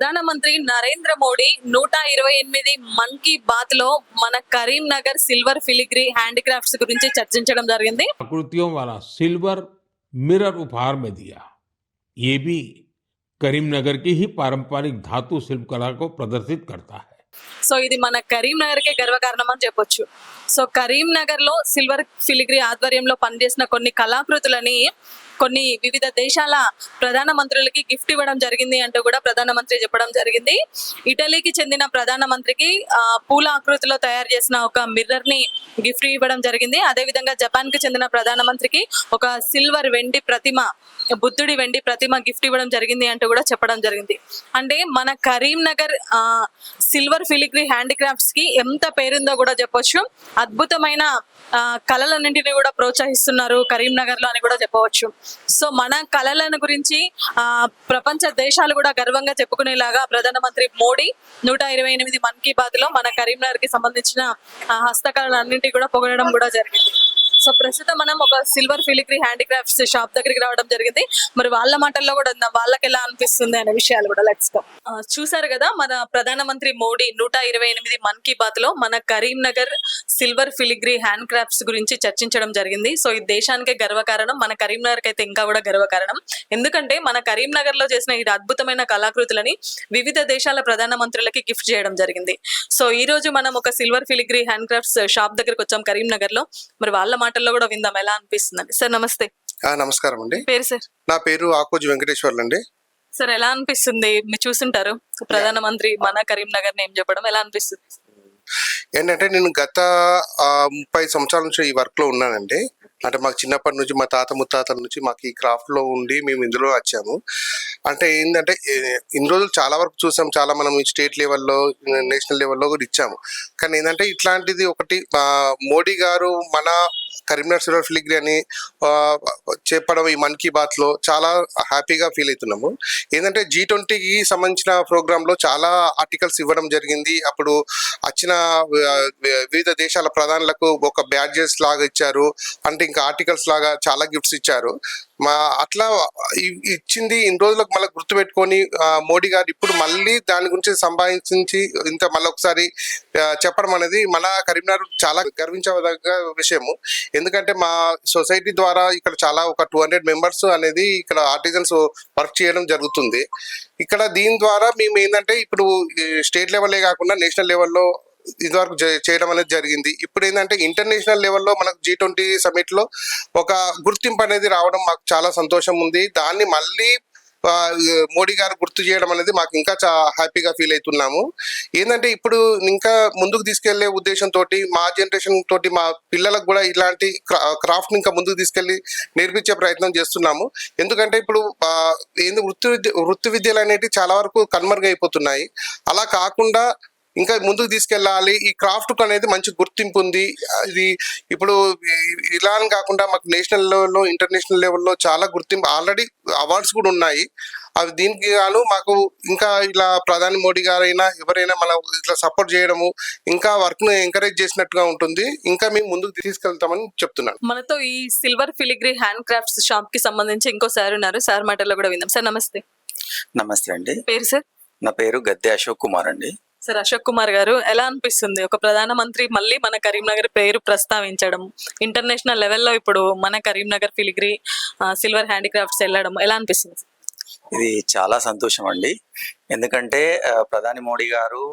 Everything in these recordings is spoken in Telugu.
ప్రధానమంత్రి నరేంద్ర మోడీ నూట ఇరవై ఎనిమిది మన్ కీ బాత్ లో మన కరీంనగర్ సిల్వర్ ఫిలిగ్రీ హ్యాండిక్రాఫ్ట్స్ గురించి చర్చించడం జరిగింది आकृतियों वाला सिल्वर मिरर उपहार में दिया ये भी करीमनगर की ही पारंपरिक धातु शिल्पकला को प्रदर्शित करता है సో ఇది మన కరీంనగర్ కే గర్వకారణం అని చెప్పొచ్చు. సో కరీంనగర్లో సిల్వర్ ఫిలిగ్రీ ఆధ్వర్యంలో పనిచేసిన కొన్ని కళాకృతులని కొన్ని వివిధ దేశాల ప్రధాన మంత్రులకి గిఫ్ట్ ఇవ్వడం జరిగింది అంటూ కూడా ప్రధానమంత్రి చెప్పడం జరిగింది. ఇటలీకి చెందిన ప్రధానమంత్రికి మంత్రికి పూల ఆకృతిలో తయారు చేసిన ఒక మిర్రర్ని గిఫ్ట్ ఇవ్వడం జరిగింది. అదే విధంగా జపాన్కి చెందిన ప్రధానమంత్రికి ఒక సిల్వర్ వెండి ప్రతిమ బుద్ధుడి వెండి ప్రతిమ గిఫ్ట్ ఇవ్వడం జరిగింది అంటూ కూడా చెప్పడం జరిగింది. అంటే మన కరీంనగర్ ఆ, సిల్వర్ ఫిలిగ్రీ హ్యాండిక్రాఫ్ట్స్కి ఎంత పేరుందో కూడా చెప్పొచ్చు. అద్భుతమైన ఆ, కళలన్నింటినీ కూడా ప్రోత్సహిస్తున్నారు కరీంనగర్లో అని కూడా చెప్పవచ్చు. సో మన కళలను గురించి ఆ ప్రపంచ దేశాలు కూడా గర్వంగా చెప్పుకునేలాగా ప్రధానమంత్రి మోడీ నూట ఇరవై ఎనిమిది మన్ కీ బాత్లో మన కరీంనగర్కి సంబంధించిన ఆ, హస్తకళలన్నింటినీ కూడా పొగడడం కూడా జరిగింది. సో ప్రస్తుతం మనం ఒక సిల్వర్ ఫిలిగ్రీ హ్యాండిక్రాఫ్ట్స్ షాప్ దగ్గరికి రావడం జరిగింది. మరి వాళ్ళ మాటల్లో కూడా ఉందాం? వాళ్ళకి ఎలా అనిపిస్తుంది అనే విషయాలు కూడా లెట్స్ చూసారు కదా మన ప్రధానమంత్రి మోడీ నూట ఇరవై ఎనిమిది మన్ కీ బాత్లో మన Karimnagar silver filigree hand crafts గురించి చర్చించడం జరిగింది. సో ఈ దేశానికే గర్వకారణం మన కరీంనగర్ అయితే ఇంకా కూడా గర్వకారణం. ఎందుకంటే మన కరీంనగర్లో చేసిన ఈ అద్భుతమైన కళాకృతులని వివిధ దేశాల ప్రధాన మంత్రులకి గిఫ్ట్ చేయడం జరిగింది. సో ఈ రోజు మనం ఒక silver filigree hand crafts shop దగ్గరకు వచ్చాం కరీంనగర్లో మరి వాళ్ళ మాట మాటల్లో కూడా విందాం. ఎలా అనిపిస్తుందండి? సార్ నమస్తే. ఆ, నమస్కారం అండి. పేరు సార్? నా పేరు ఆకోజు వెంకటేశ్వర్లు అండి సార్ ఎలా అనిపిస్తుంది? మీరు చూసుంటారు. ప్రధానమంత్రి మన కరీంనగర్ నేమ్ చెప్పడం ఎలా అనిపిస్తుంది? ఏంటంటే నేను గత ముప్పై సంవత్సరాల నుంచి ఈ వర్క్లో ఉన్నానండి. అంటే మాకు చిన్నప్పటి నుంచి మా తాత ముత్తాతల నుంచి మాకు ఈ క్రాఫ్ట్లో ఉండి మేము ఇందులో వచ్చాము. అంటే ఏంటంటే ఇన్ని రోజులు చాలా వరకు చూసాం. చాలా మనం స్టేట్ లెవెల్లో నేషనల్ లెవెల్లో కూడా ఇచ్చాము. కానీ ఏంటంటే ఇట్లాంటిది ఒకటి మోడీ గారు మన కరీంనగర్ సిల్వర్ ఫిలిగ్రీ అని చెప్పడం ఈ మన్ కీ బాత్లో చాలా హ్యాపీగా ఫీల్ అవుతున్నాము. ఏంటంటే జీ ట్వంటీకి సంబంధించిన ప్రోగ్రాంలో చాలా ఆర్టికల్స్ ఇవ్వడం జరిగింది. అప్పుడు వచ్చిన వివిధ దేశాల ప్రధానులకు ఒక బ్యాడ్జెస్ లాగా ఇచ్చారు. అంటే ఇంకా ఆర్టికల్స్ లాగా చాలా గిఫ్ట్స్ ఇచ్చారు. మా అట్లా ఇచ్చింది ఇన్ని రోజులకు మళ్ళీ గుర్తుపెట్టుకొని పెట్టుకొని మోడీ గారు ఇప్పుడు మళ్ళీ దాని గురించి సంపాదించి ఇంత మళ్ళీ ఒకసారి చెప్పడం అనేది మన కరీంనగర్ చాలా గర్వించదగ్గ విషయము. ఎందుకంటే మా సొసైటీ ద్వారా ఇక్కడ చాలా ఒక టూ హండ్రెడ్ మెంబర్స్ అనేది ఇక్కడ ఆర్టిజన్స్ వర్క్ చేయడం జరుగుతుంది. ఇక్కడ దీని ద్వారా మేము ఏంటంటే ఇప్పుడు స్టేట్ లెవెలే కాకుండా నేషనల్ లెవెల్లో ఇదివరకు చేయడం అనేది జరిగింది. ఇప్పుడు ఏంటంటే ఇంటర్నేషనల్ లెవెల్లో మనకు జీ ట్వంటీ సమిట్లో ఒక గుర్తింపు అనేది రావడం మాకు చాలా సంతోషం ఉంది. దాన్ని మళ్ళీ మోడీ గారు గుర్తు చేయడం అనేది మాకు ఇంకా చా హ్యాపీగా ఫీల్ అవుతున్నాము. ఏంటంటే ఇప్పుడు ఇంకా ముందుకు తీసుకెళ్ళే ఉద్దేశంతో మా జనరేషన్ తోటి మా పిల్లలకు కూడా ఇలాంటి క్రాఫ్ట్ ఇంకా ముందుకు తీసుకెళ్ళి నేర్పించే ప్రయత్నం చేస్తున్నాము. ఎందుకంటే ఇప్పుడు ఏంది వృత్తి విద్య వృత్తి విద్యలు అనేటివి చాలా వరకు కనుమరుగైపోతున్నాయి. అలా కాకుండా ఇంకా ముందుకు తీసుకెళ్ళాలి. ఈ క్రాఫ్ట్ అనేది మంచి గుర్తింపు ఉంది. ఇది ఇప్పుడు ఇలా అని కాకుండా మాకు నేషనల్ లెవెల్లో ఇంటర్నేషనల్ లెవెల్లో చాలా గుర్తింపు ఆల్రెడీ అవార్డ్స్ కూడా ఉన్నాయి. అవి దీనికి గాను మాకు ఇంకా ఇలా ప్రధాని మోడీ గారైనా ఎవరైనా మన ఇట్లా సపోర్ట్ చేయడము ఇంకా వర్క్ను ఎంకరేజ్ చేసినట్టుగా ఉంటుంది. ఇంకా మేము ముందుకు తీసుకెళ్తామని చెప్తున్నాను. మనతో ఈ సిల్వర్ ఫిలిగ్రీ హ్యాండ్ క్రాఫ్ట్స్ షాప్కి సంబంధించి ఇంకో సార్ ఉన్నారు. సార్ మాటల్లో కూడా విందాం. సార్ నమస్తే. నమస్తే అండి. పేరు సార్? నా పేరు గద్దె అశోక్ కుమార్ అండి. సార్ అశోక్ కుమార్ గారు ఎలా అనిపిస్తుంది? ఒక ప్రధానమంత్రి మళ్ళీ మన కరీంనగర్ పేరు ప్రస్తావించడం ఇంటర్నేషనల్ లెవెల్లో ఇప్పుడు మన కరీంనగర్ ఫిలిగ్రీ సిల్వర్ హ్యాండిక్రాఫ్ట్స్ వెళ్ళడం ఎలా అనిపిస్తుంది? ఇది చాలా సంతోషం అండి. ఎందుకంటే ప్రధాని మోడీ గారు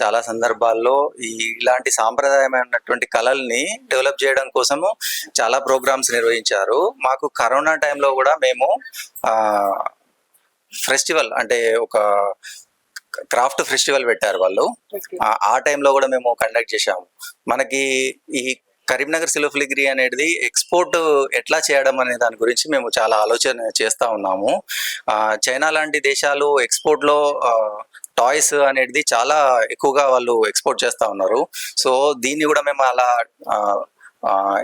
చాలా సందర్భాల్లో ఈ ఇలాంటి సాంప్రదాయమైనటువంటి కళల్ని డెవలప్ చేయడం కోసము చాలా ప్రోగ్రామ్స్ నిర్వహించారు. మాకు కరోనా టైంలో కూడా మేము ఫెస్టివల్ అంటే ఒక క్రాఫ్ట్ ఫెస్టివల్ పెట్టారు వాళ్ళు. ఆ- టైంలో కూడా మేము కండక్ట్ చేశాము. మనకి ఈ కరీంనగర్ సిల్వర్ ఫిలిగ్రీ అనేది ఎక్స్పోర్ట్ ఎట్లా చేయడం అనే దాని గురించి మేము చాలా ఆలోచన చేస్తూ ఉన్నాము. చైనా లాంటి దేశాలు ఎక్స్పోర్ట్లో టాయ్స్ అనేది చాలా ఎక్కువగా వాళ్ళు ఎక్స్పోర్ట్ చేస్తూ ఉన్నారు. సో దీన్ని కూడా మేము అలా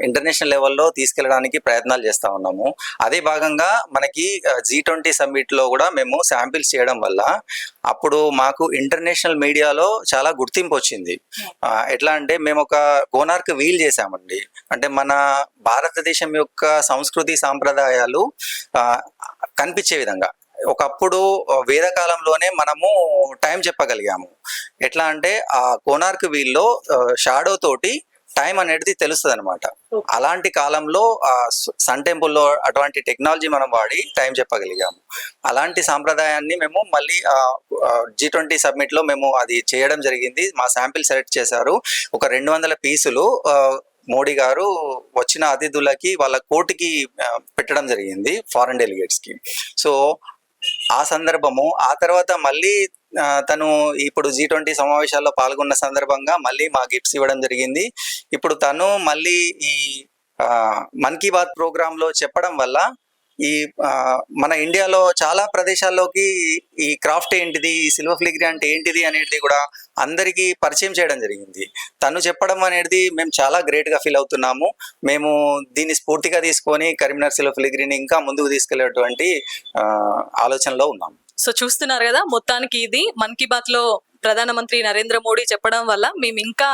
ఇంటర్నేషనల్ లెవెల్లో తీసుకెళ్ళడానికి ప్రయత్నాలు చేస్తూ ఉన్నాము. అదే భాగంగా మనకి జీ ట్వంటీ సమ్మిట్లో కూడా మేము శాంపిల్స్ చేయడం వల్ల అప్పుడు మాకు ఇంటర్నేషనల్ మీడియాలో చాలా గుర్తింపు వచ్చింది. ఎట్లా అంటే మేము ఒక కోనార్క్ వీల్ చేసామండి అంటే మన భారతదేశం యొక్క సంస్కృతి సాంప్రదాయాలు కనిపించే విధంగా. ఒకప్పుడు వేదకాలంలోనే మనము టైం చెప్పగలిగాము. ఎట్లా అంటే ఆ కోనార్క్ వీల్లో షాడో తోటి టైం అనేది తెలుస్తుంది అనమాట అలాంటి కాలంలో సన్ టెంపుల్లో అటువంటి టెక్నాలజీ మనం వాడి టైం చెప్పగలిగాము. అలాంటి సాంప్రదాయాన్ని మేము మళ్ళీ జీ ట్వంటీ సబ్మిట్లో మేము అది చేయడం జరిగింది. మా శాంపిల్ సెలెక్ట్ చేశారు. ఒక రెండు వందల పీసులు మోడీ గారు వచ్చిన అతిథులకి వాళ్ళ కోర్టుకి పెట్టడం జరిగింది ఫారెన్ డెలిగేట్స్కి సో ఆ సందర్భము ఆ తర్వాత మళ్ళీ తను ఇప్పుడు జీ ట్వంటీ సమావేశాల్లో పాల్గొన్న సందర్భంగా మళ్ళీ మా గిఫ్ట్స్ ఇవ్వడం జరిగింది. ఇప్పుడు తను మళ్ళీ ఈ ఆ, మన్ కీ బాత్ ప్రోగ్రామ్లో చెప్పడం వల్ల ఈ మన ఇండియాలో చాలా ప్రదేశాల్లోకి ఈ క్రాఫ్ట్ ఏంటిది ఈ సిల్వర్ ఫ్లిగ్రీ అంటే ఏంటిది అనేది కూడా అందరికీ పరిచయం చేయడం జరిగింది. తను చెప్పడం అనేది మేము చాలా గ్రేట్గా ఫీల్ అవుతున్నాము. మేము దీన్ని స్ఫూర్తిగా తీసుకొని కరీంనగర్ సిల్వర్ ఫ్లిగ్రీని ఇంకా ముందుకు తీసుకెళ్ళేటువంటి ఆలోచనలో ఉన్నాము. సో చూస్తున్నారు కదా మొత్తానికి ఇది మన్ కీ బాత్లో ప్రధానమంత్రి నరేంద్ర మోడీ చెప్పడం వల్ల మేము ఇంకా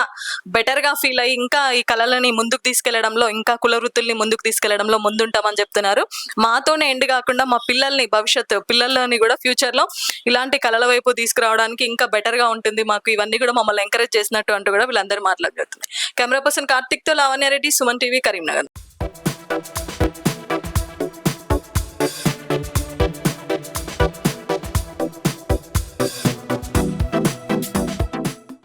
బెటర్గా ఫీల్ అయ్యి ఇంకా ఈ కళలని ముందుకు తీసుకెళ్ళడంలో ఇంకా కుల వృత్తుల్ని ముందుకు తీసుకెళ్ళడంలో ముందుంటామని చెప్తున్నారు. మాతోనే ఎండ్ కాకుండా మా పిల్లల్ని భవిష్యత్తు పిల్లల్ని కూడా ఫ్యూచర్లో ఇలాంటి కళల వైపు తీసుకురావడానికి ఇంకా బెటర్గా ఉంటుంది మాకు. ఇవన్నీ కూడా మమ్మల్ని ఎంకరేజ్ చేసినట్టు అంటూ కూడా వీళ్ళందరూ మాట్లాడుతున్నారు. కెమెరా పర్సన్ కార్తిక్తో లావణ్యారెడ్డి సుమన్ టీవీ కరీంనగర్.